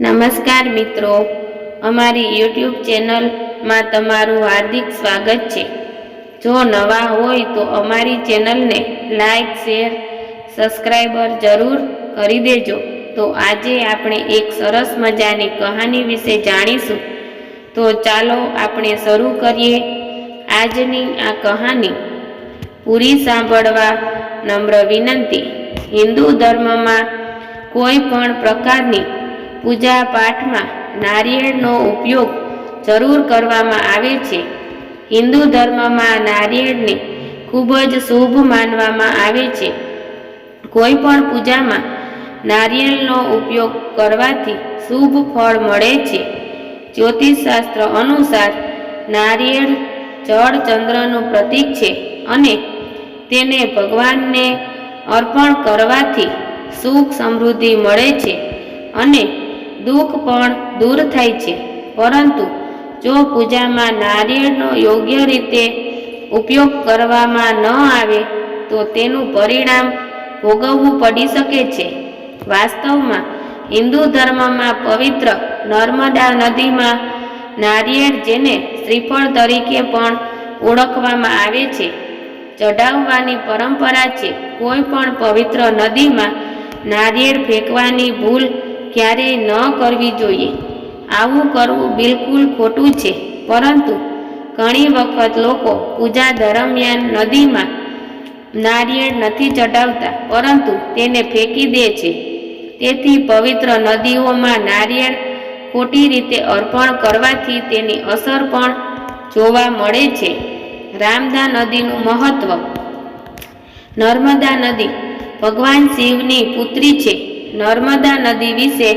નમસ્કાર મિત્રો. અમારી યુટ્યુબ ચેનલમાં તમારું હાર્દિક સ્વાગત છે. જો નવા હોય તો અમારી ચેનલને લાઈક, શેર, સબસ્ક્રાઈબર જરૂર કરી દેજો. તો આજે આપણે એક સરસ મજાની કહાની વિશે જાણીશું. તો ચાલો આપણે શરૂ કરીએ આજની આ કહાની. પૂરી સાંભળવા નમ્ર વિનંતી. હિન્દુ ધર્મમાં કોઈ પણ પ્રકારની પૂજા પાઠમાં નારિયેળનો ઉપયોગ જરૂર કરવામાં આવે છે. હિન્દુ ધર્મમાં નારિયેળને ખૂબ જ શુભ માનવામાં આવે છે. કોઈ પણ પૂજામાં નારિયેળનો ઉપયોગ કરવાથી શુભ ફળ મળે છે. જ્યોતિષશાસ્ત્ર અનુસાર નારિયેળ જળ ચંદ્રનું પ્રતીક છે અને તેને ભગવાનને અર્પણ કરવાથી સુખ સમૃદ્ધિ મળે છે અને દુઃખ પણ દૂર થાય છે. પરંતુ જો પૂજામાં નારિયેળનો યોગ્ય રીતે ઉપયોગ કરવામાં ન આવે, તો તેનું પરિણામ ભોગવવું પડી શકે છે. વાસ્તવમાં, હિન્દુ ધર્મમાં પવિત્ર નર્મદા નદીમાં નારિયેળ જેને શ્રીફળ તરીકે પણ ઓળખવામાં આવે છે, ચઢાવવાની પરંપરા છે. કોઈ પણ પવિત્ર નદીમાં નારિયેળ ફેંકવાની ભૂલ ક્યારેય ન કરવી જોઈએ. આવું કરવું બિલકુલ ખોટું છે. પરંતુ ઘણી વખત લોકો પૂજા દરમિયાન નદીમાં નારિયેળ નથી ચડાવતા પરંતુ તેને ફેંકી દે છે. તેથી પવિત્ર નદીઓમાં નારિયેળ ખોટી રીતે અર્પણ કરવાથી તેની અસર પણ જોવા મળે છે. રામદા નદીનું મહત્વ. નર્મદા નદી ભગવાન શિવની પુત્રી છે. નર્મદા નદી વિશે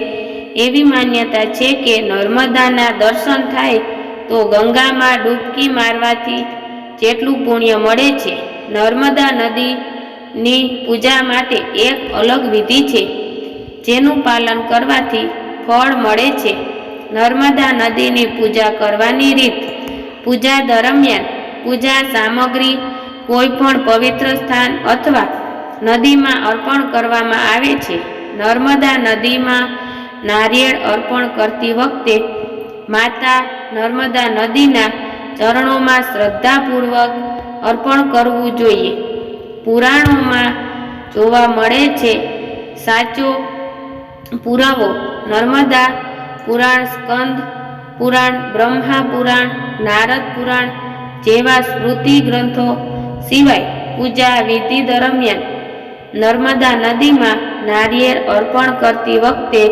એવી માન્યતા છે કે નર્મદાના દર્શન થાય તો ગંગામાં ડૂબકી મારવાથી જેટલું પુણ્ય મળે છે. નર્મદા નદીની પૂજા માટે એક અલગ વિધિ છે, જેનું પાલન કરવાથી ફળ મળે છે. નર્મદા નદીની પૂજા કરવાની રીત. પૂજા દરમિયાન પૂજા સામગ્રી કોઈ પણ પવિત્ર સ્થાન અથવા નદીમાં અર્પણ કરવામાં આવે છે. નર્મદા નદીમાં નારિયેળ અર્પણ કરતી વખતે માતા નર્મદા નદીના ચરણોમાં શ્રદ્ધાપૂર્વક અર્પણ કરવું જોઈએ. પુરાણોમાં જોવા મળે છે, સાચો પુરાવો નર્મદા પુરાણ, સ્કંદ પુરાણ, બ્રહ્મા પુરાણ, નારદ પુરાણ જેવા સ્મૃતિ ગ્રંથો સિવાય પૂજા વિધિ દરમિયાન નર્મદા નદીમાં નારિયેળ અર્પણ કરતી વખતે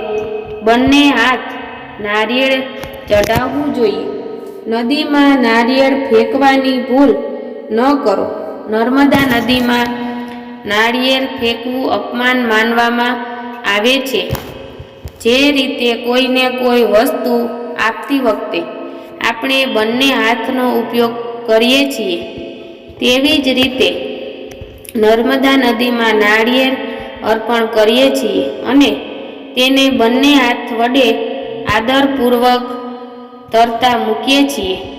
બંને હાથ નારિયેળ ચઢાવવું જોઈએ. નદીમાં નારિયેળ ફેંકવાની ભૂલ ન કરો. નર્મદા નદીમાં નારિયેળ ફેંકવું અપમાન માનવામાં આવે છે. જે રીતે કોઈને કોઈ વસ્તુ આપતી વખતે આપણે બંને હાથનો ઉપયોગ કરીએ છીએ, તેવી જ રીતે નર્મદા નદીમાં નાળિયેર અર્પણ કરીએ છીએ અને તેને બંને હાથ વડે આદરપૂર્વક તરતા મૂકીએ છીએ.